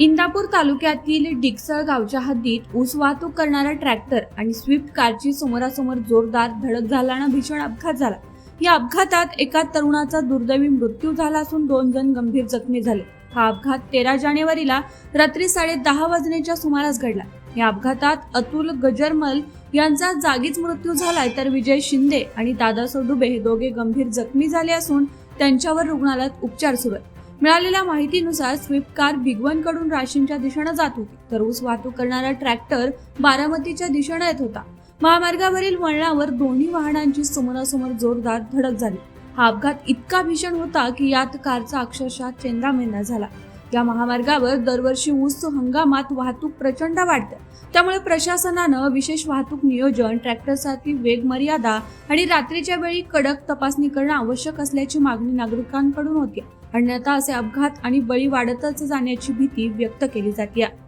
इंदापूर तालुक्यातील डिक्सळ गावच्या हद्दीत ऊस वाहतूक करणारा ट्रॅक्टर आणि स्विफ्ट कारची समोरासमोर जोरदार धडक झाल्यानं भीषण अपघात झाला. या अपघातात एका तरुणाचा दुर्दैवी मृत्यू झाला असून दोन जण गंभीर जखमी झाले. हा अपघात तेरा जानेवारीला रात्री साडे दहा वाजण्याच्या सुमारास घडला. या अपघातात अतुल गजरमल यांचा जागीच मृत्यू झालाय तर विजय शिंदे आणि दादा सोडुबे हे दोघे गंभीर जखमी झाले असून त्यांच्यावर रुग्णालयात उपचार सुरू आहेत. मिळालेल्या माहितीनुसार स्विफ्ट कार भिगवणकडून राशींच्या दिशेनं जात होती. तर ऊस वाहतूक करणारा ट्रॅक्टर बारामतीच्या दिशेनं येत होता. महामार्गावरील वळणावर दोन्ही वाहनांची समोरासमोर जोरदार धडक झाली. हा अपघात इतका भीषण होता की यात कारचा अक्षरशः चेंदामेंदा झाला. या महामार्गावर दरवर्षी ऊस हंगामात वाहतूक प्रचंड वाढते. त्यामुळे प्रशासनानं विशेष वाहतूक नियोजन ट्रॅक्टरसाठी वेग मर्यादा आणि रात्रीच्या वेळी कडक तपासणी करणं आवश्यक असल्याची मागणी नागरिकांकडून होती. अन्यथा असे अपघात आणि बळी वाढतच जाण्याची भीती व्यक्त केली जाते.